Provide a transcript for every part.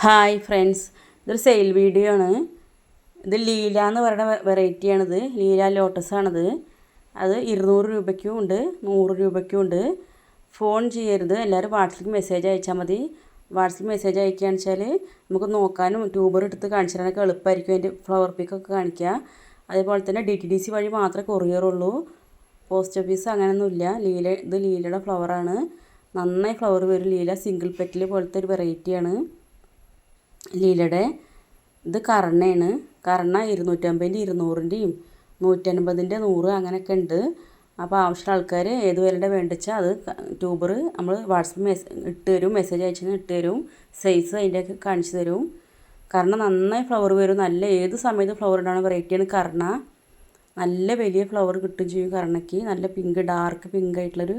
Hi friends ഇതൊരു sale video ആണ്. ഇത് ലീല എന്ന് പറയുന്ന വെറൈറ്റി ആണിത്. ലീല ലോട്ടസ് ആണിത്. അത് ഇരുന്നൂറ് രൂപയ്ക്കും ഉണ്ട് നൂറ് രൂപയ്ക്കും ഉണ്ട്. ഫോൺ ചെയ്യരുത്. എല്ലാവരും വാട്സപ്പിൽ മെസ്സേജ് അയച്ചാൽ മതി. വാട്സപ്പിൽ മെസ്സേജ് അയക്കുകയാണെന്ന് വെച്ചാൽ നമുക്ക് നോക്കാനും ട്യൂബർ എടുത്ത് കാണിച്ചു തരാനൊക്കെ എളുപ്പമായിരിക്കും അതിന്റെ ഫ്ലവർ പിക്കൊക്കെ കാണിക്കുക അതേപോലെ തന്നെ ഡി ടി ഡി സി വഴി മാത്രമേ കൊറിയർ ഉള്ളൂ. പോസ്റ്റ് ഓഫീസ് അങ്ങനെയൊന്നുമില്ല ലീല ഇത് ലീലയുടെ ഫ്ലവറാണ് നന്നായി ഫ്ലവർ വരും. ലീല സിംഗിൾ പെറ്റിൽ പോലത്തെ ഒരു വെറൈറ്റിയാണ് ലീലയുടെ ഇത് കർണയാണ്. കർണ ഇരുന്നൂറ്റമ്പതിന്റെ ഇരുന്നൂറിന്റെയും നൂറ്റൻപതിന്റെ നൂറ് അങ്ങനെയൊക്കെ ഉണ്ട്. അപ്പോൾ ആവശ്യമുള്ള ആൾക്കാർ ഏത് വിലയുടെ വേണ്ടിച്ചാൽ അത് ട്യൂബർ നമ്മൾ വാട്സപ്പ് മെസ് ഇട്ട് തരും മെസ്സേജ് അയച്ചു ഇട്ട് തരും സൈസ് അതിന്റെയൊക്കെ കാണിച്ചു തരും. കർണ നന്നായി ഫ്ലവർ വരും. നല്ല ഏത് സമയത്ത് ഫ്ലവർ ഉണ്ടാകുന്ന വെറൈറ്റിയാണ് കർണ. നല്ല വലിയ ഫ്ലവർ കിട്ടും ചെയ്യും കർണയ്ക്ക്. നല്ല പിങ്ക് ഡാർക്ക് പിങ്ക് ആയിട്ടുള്ളൊരു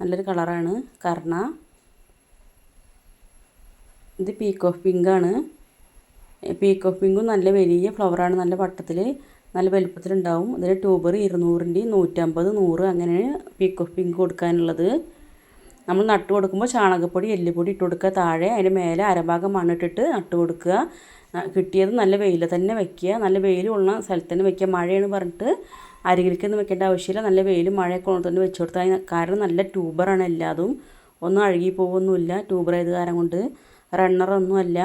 നല്ലൊരു കളറാണ് കർണ. ഇത് പീക്ക് ഓഫ് പിങ്കാണ് പീക്ക് ഓഫ് പിങ്കും നല്ല വലിയ ഫ്ലവറാണ് നല്ല വട്ടത്തിൽ നല്ല വലുപ്പത്തിലുണ്ടാവും. അതിൽ ട്യൂബർ ഇരുന്നൂറിന്റെയും നൂറ്റമ്പത് നൂറ് അങ്ങനെയാണ് പീക്ക് ഓഫ് പിങ്ക് കൊടുക്കാനുള്ളത്. നമ്മൾ നട്ട് കൊടുക്കുമ്പോൾ ചാണകപ്പൊടി എല്ലുപൊടി ഇട്ട് കൊടുക്കുക. താഴെ അതിന്റെ മേലെ അരഭാഗം മണ്ണിട്ടിട്ട് നട്ട് കൊടുക്കുക. കിട്ടിയത് നല്ല വെയിൽ തന്നെ വെക്കുക. നല്ല വെയിലുള്ള സ്ഥലത്ത് തന്നെ വെക്കുക. മഴയാണ് പറഞ്ഞിട്ട് അരികിലേക്കൊന്നും വെക്കേണ്ട ആവശ്യമില്ല. നല്ല വെയിലും മഴയൊക്കെ കൊണ്ട് തന്നെ വെച്ചു കൊടുത്താൽ കാരണം നല്ല ട്യൂബറാണ് എല്ലാതും. ഒന്നും അഴുകി പോകുമൊന്നുമില്ല ട്യൂബർ ആയത് കാരണം കൊണ്ട് റണ്ണറൊന്നുമല്ല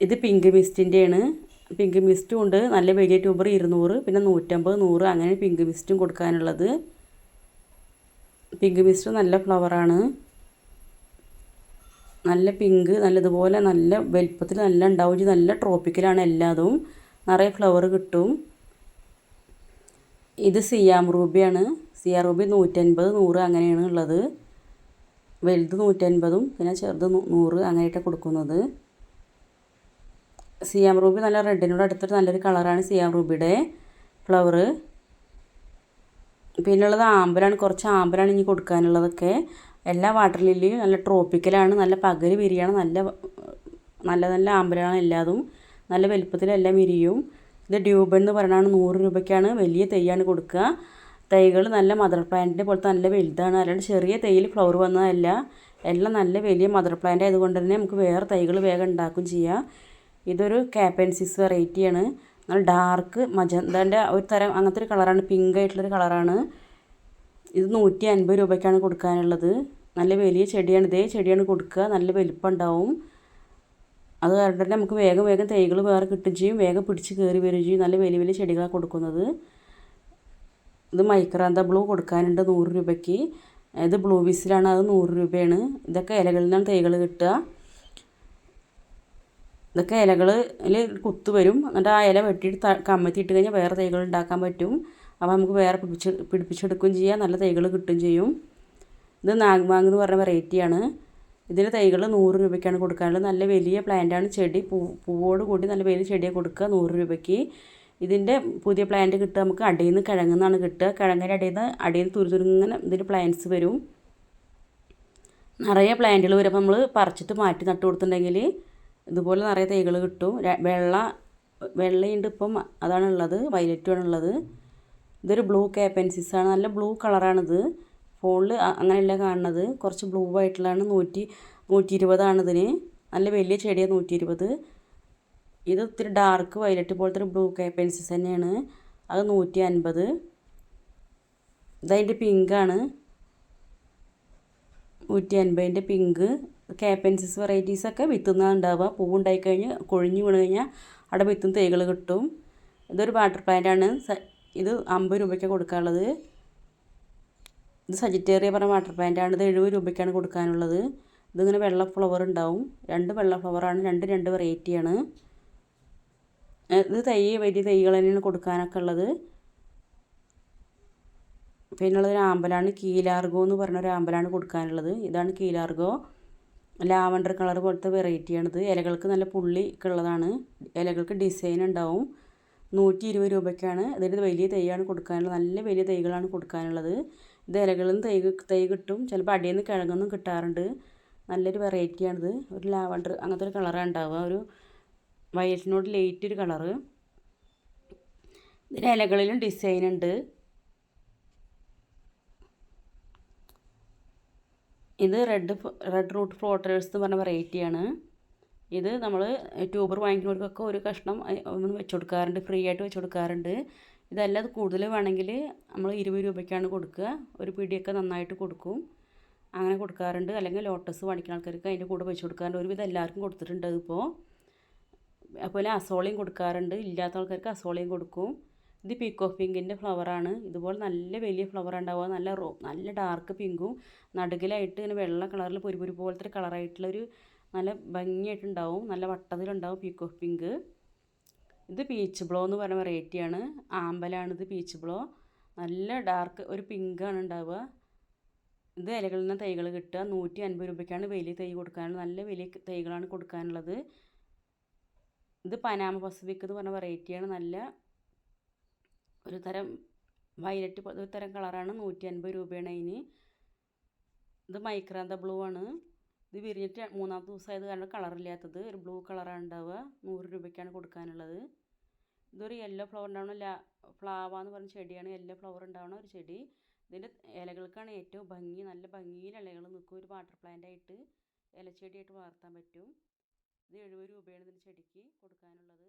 ഇത് പിങ്ക് മിസ്റ്റിന്റെയാണ് പിങ്ക് മിസ്റ്റും ഉണ്ട്. നല്ല വലിയ ട്യൂബർ ഇരുന്നൂറ് പിന്നെ നൂറ്റമ്പത് നൂറ് അങ്ങനെ പിങ്ക് മിസ്റ്റും കൊടുക്കാനുള്ളത്. പിങ്ക് മിസ്റ്റ് നല്ല ഫ്ലവറാണ് നല്ല പിങ്ക് നല്ലതുപോലെ നല്ല വലിപ്പത്തിൽ നല്ല ഉണ്ടാവും. നല്ല ട്രോപ്പിക്കലാണ് എല്ലാതും. നിറയെ ഫ്ലവർ കിട്ടും. ഇത് സിയാം റൂബിയാണ് സിയാം റൂബി നൂറ്റൻപത് നൂറ് അങ്ങനെയാണ് ഉള്ളത്. വലുത് നൂറ്റൻപതും പിന്നെ ചെറുത് നൂറ് അങ്ങനെയായിട്ടാണ് കൊടുക്കുന്നത്. സിയാം റൂബി നല്ല റെഡിനോട് അടുത്തൊരു നല്ലൊരു കളറാണ് സിയാം റൂബിയുടെ ഫ്ലവർ പിന്നുള്ളത് ആമ്പലാണ് കുറച്ച് ആമ്പലാണ് ഇനി കൊടുക്കാനുള്ളതൊക്കെ. എല്ലാ വാട്ടർ ലില്ലിയും നല്ല ട്രോപ്പിക്കലാണ് നല്ല പകൽ വിരിയാണ് നല്ല നല്ല നല്ല ആമ്പലാണ് എല്ലാതും. നല്ല വലുപ്പത്തിലെല്ലാം വിരിയും ഇത് ഡ്യൂബൻ എന്ന് നൂറ് രൂപയ്ക്കാണ് വലിയ തെയ്യാണ് കൊടുക്കുക. തൈകൾ നല്ല മദർ പ്ലാന്റിന്റെ പോലത്തെ നല്ല വലുതാണ്. അല്ലാണ്ട് ചെറിയ തൈയിൽ ഫ്ലവർ വന്നതല്ല. എല്ലാം നല്ല വലിയ മദർ പ്ലാന്റ് ആയതുകൊണ്ട് തന്നെ നമുക്ക് വേറെ തൈകൾ വേഗം ഉണ്ടാക്കും ചെയ്യാം. ഇതൊരു കാപ്പൻസിസ് വെറൈറ്റിയാണ് നല്ല ഡാർക്ക് മജന്തന്റെ ഒരു തരം അങ്ങനത്തെ ഒരു കളറാണ് പിങ്ക് ആയിട്ടുള്ളൊരു കളറാണ് ഇത് നൂറ്റി അൻപത് രൂപയ്ക്കാണ് കൊടുക്കാനുള്ളത്. നല്ല വലിയ ചെടിയാണ്. ഇതേ ചെടിയാണ് കൊടുക്കുക. നല്ല വലിപ്പം ഉണ്ടാവും അത് കാരണം തന്നെ നമുക്ക് വേഗം വേഗം തൈകൾ വേറെ കിട്ടുകയും ചെയ്യും വേഗം പിടിച്ച് കയറി വരികയും ചെയ്യും നല്ല വലിയ വലിയ ചെടികളാണ് കൊടുക്കുന്നത്. ഇത് മൈക്രാന്ത ബ്ലൂ കൊടുക്കാനുണ്ട് നൂറ് രൂപയ്ക്ക്. ഇത് ബ്ലൂ ബീസിലാണ് അത് നൂറ് രൂപയാണ്. ഇതൊക്കെ ഇലകളിൽ നിന്നാണ് തൈകൾ കിട്ടുക. ഇതൊക്കെ ഇലകളിൽ കുത്ത് വരും. എന്നിട്ട് ആ ഇല വെട്ടിയിട്ട് കമ്മത്തിയിട്ട് കഴിഞ്ഞാൽ വേറെ തൈകൾ ഉണ്ടാക്കാൻ പറ്റും. അപ്പോൾ നമുക്ക് വേറെ പിടിപ്പിച്ച് പിടിപ്പിച്ചെടുക്കുകയും ചെയ്യാം. നല്ല തൈകൾ കിട്ടുകയും ചെയ്യും. ഇത് നാഗ്മാങ് എന്ന് പറഞ്ഞ വെറൈറ്റിയാണ് ഇതിന് തൈകൾ നൂറ് രൂപയ്ക്കാണ് കൊടുക്കാനുള്ളത്. നല്ല വലിയ പ്ലാന്റാണ് ചെടി പൂ പൂവോട് കൂടി നല്ല വലിയ ചെടിയാണ് കൊടുക്കുക. നൂറ് രൂപയ്ക്ക്. ഇതിന്റെ പുതിയ പ്ലാന്റ് കിട്ടുക നമുക്ക് അടിയിൽ നിന്ന് കിഴങ്ങുന്നാണ് കിട്ടുക. കിഴങ്ങിന്റെ അടിയിൽ നിന്ന് അടിയിൽ നിന്ന് തുരുതുരുങ്ങനെ ഇതിന്റെ പ്ലാന്റ്സ് വരും. നിറയെ പ്ലാന്റുകൾ വരും അപ്പോൾ നമ്മൾ പറിച്ചിട്ട് മാറ്റി നട്ടു കൊടുത്തിട്ടുണ്ടെങ്കിൽ ഇതുപോലെ നിറയെ തൈകൾ കിട്ടും. വെള്ള വെള്ളയുണ്ട് ഇപ്പം അതാണുള്ളത് വയലറ്റുമാണ് ഉള്ളത്. ഇതൊരു ബ്ലൂ കാപ്പൻസിസ് ആണ്. നല്ല ബ്ലൂ കളറാണിത് ഫോണിൽ അങ്ങനെയല്ല കാണുന്നത്. കുറച്ച് ബ്ലൂ ആയിട്ടുള്ളതാണ് നൂറ്റി നൂറ്റി ഇരുപതാണ് ഇതിന് നല്ല വലിയ ചെടിയാണ് നൂറ്റി ഇരുപത് ഇത് ഇത്തിരി ഡാർക്ക് വയലറ്റ് പോലത്തെ ഒരു ബ്ലൂ പെൻസിൽസ് തന്നെയാണ്. അത് നൂറ്റി അൻപത് ഇതതിന്റെ പിങ്കാണ് നൂറ്റി അൻപതിന്റെ പിങ്ക് കാപ്പൻസിസ് വെറൈറ്റീസൊക്കെ വിത്തുനിന്നാണ് ഉണ്ടാവുക. പൂവുണ്ടായി കഴിഞ്ഞ് കൊഴിഞ്ഞു വീണ് കഴിഞ്ഞാൽ അവിടെ വിത്തും തൈകൾ കിട്ടും. ഇതൊരു വാട്ടർ പ്ലാന്റാണ് ഇത് അമ്പത് രൂപയ്ക്ക് കൊടുക്കാനുള്ളത്. ഇത് സജിറ്റേറിയ പറഞ്ഞ വാട്ടർ പ്ലാന്റാണ് ഇത് എഴുപത് രൂപയ്ക്കാണ് കൊടുക്കാനുള്ളത്. ഇതിങ്ങനെ വെള്ള ഫ്ലവർ ഉണ്ടാവും. രണ്ട് വെള്ള ഫ്ലവറാണ് രണ്ട് രണ്ട് വെറൈറ്റിയാണ് ഇത് തൈ വലിയ തൈകൾ തന്നെയാണ് കൊടുക്കാനൊക്കെ ഉള്ളത്. പിന്നുള്ളത് ആമ്പലാണ് കീലാർഗോ എന്ന് പറഞ്ഞ ഒരു ആമ്പലാണ് കൊടുക്കാനുള്ളത്. ഇതാണ് കീലാർഗോ. ലാവണ്ടർ കളർ പോലത്തെ വെറൈറ്റിയാണിത് ഇലകൾക്ക് നല്ല പുള്ളി ഒക്കെ ഉള്ളതാണ്. ഇലകൾക്ക് ഡിസൈൻ ഉണ്ടാവും. നൂറ്റി ഇരുപത് രൂപയ്ക്കാണ് ഇതിന്റെ വലിയ തൈയാണ് കൊടുക്കാനുള്ളത്. നല്ല വലിയ തൈകളാണ് കൊടുക്കാനുള്ളത്. ഇത് ഇലകളും തൈ തൈ കിട്ടും. ചിലപ്പോൾ അടിയിൽ നിന്ന് കിഴങ്ങൊന്നും കിട്ടാറുണ്ട്. നല്ലൊരു വെറൈറ്റിയാണിത് ഒരു ലാവണ്ടർ അങ്ങനത്തെ ഒരു കളറാണ് ഉണ്ടാവുക. ഒരു വയറ്റിനോട് ലൈറ്റ് ഒരു കളറ് ഇതിന് ഇലകളിലും ഡിസൈൻ ഉണ്ട്. ഇത് റെഡ് റെഡ് റൂട്ട് ഫ്ലോട്ടേഴ്സ് എന്ന് പറഞ്ഞ വെറൈറ്റിയാണ് ഇത് നമ്മൾ ട്യൂബർ വാങ്ങിക്കുന്നവർക്കൊക്കെ ഒരു കഷ്ണം ഒന്ന് വെച്ച് കൊടുക്കാറുണ്ട് ഫ്രീ ആയിട്ട് വെച്ച് കൊടുക്കാറുണ്ട്. ഇതല്ല അത് കൂടുതൽ വേണമെങ്കിൽ നമ്മൾ ഇരുപത് രൂപയ്ക്കാണ് കൊടുക്കുക. ഒരു പിടിയൊക്കെ നന്നായിട്ട് കൊടുക്കും. അങ്ങനെ കൊടുക്കാറുണ്ട്. അല്ലെങ്കിൽ ലോട്ടസ് വാങ്ങിക്കുന്ന ആൾക്കാർക്ക് അതിന്റെ കൂടെ വെച്ച് കൊടുക്കാറുണ്ട്. ഒരുവിധം എല്ലാവർക്കും കൊടുത്തിട്ടുണ്ട് അതിപ്പോൾ അതുപോലെ അസോളയും കൊടുക്കാറുണ്ട്. ഇല്ലാത്ത ആൾക്കാർക്ക് അസോളയും കൊടുക്കും. ഇത് പീക്കോ പിങ്കിന്റെ ഫ്ലവറാണ് ഇതുപോലെ നല്ല വലിയ ഫ്ലവർ ഉണ്ടാവുക. നല്ല റോ നല്ല ഡാർക്ക് പിങ്കും നടുകിലായിട്ട് ഇങ്ങനെ വെള്ള കളറിൽ പൊരിപൊരി പോലത്തെ ഒരു കളറായിട്ടുള്ളൊരു നല്ല ഭംഗിയായിട്ടുണ്ടാവും നല്ല വട്ടത്തിലുണ്ടാവും പീക്കോ പിങ്ക് ഇത് പീച്ച് ബ്ലോ എന്ന് പറയുന്ന വെറൈറ്റിയാണ് ആമ്പലാണ് ഇത് പീച്ച് ബ്ലോ നല്ല ഡാർക്ക് ഒരു പിങ്കാണ് ഉണ്ടാവുക. ഇത് ഇലകളിൽ നിന്ന് തൈകൾ കിട്ടുക. നൂറ്റി അൻപത് രൂപയ്ക്കാണ് വലിയ തൈ കൊടുക്കാനുള്ളത് നല്ല വലിയ തൈകളാണ് കൊടുക്കാനുള്ളത്. ഇത് പനാമ പസഫിക് എന്ന് പറഞ്ഞ വെറൈറ്റിയാണ് നല്ല ഒരു തരം വയലറ്റ് ഒരു തരം കളറാണ് നൂറ്റി അൻപത് രൂപയാണ് അതിന് ഇത് മൈക്രാന്ത ബ്ലൂ ആണ്. ഇത് വിരിഞ്ഞിട്ട് മൂന്നാമത്തെ ദിവസമായത് കാരണം കളറില്ലാത്തത് ഒരു ബ്ലൂ കളറാണ് ഉണ്ടാവുക നൂറ് രൂപയ്ക്കാണ് കൊടുക്കാനുള്ളത്. ഇതൊരു യെല്ലോ ഫ്ലവർ ഉണ്ടാവണ ലാ ഫ്ലാവ എന്ന് പറഞ്ഞ ചെടിയാണ്. യെല്ലോ ഫ്ലവർ ഉണ്ടാവണ ഒരു ചെടി. ഇതിന്റെ ഇലകൾക്കാണ് ഏറ്റവും ഭംഗി. നല്ല ഭംഗിയിൽ ഇലകൾ നിൽക്കും. ഒരു വാട്ടർ പ്ലാന്റ് ആയിട്ട് ഇലച്ചെടിയായിട്ട് വളർത്താൻ പറ്റും. ഇത് എഴുപത് രൂപയാണ് ഇതിന്റെ ചെടിക്ക് കൊടുക്കാനുള്ളത്.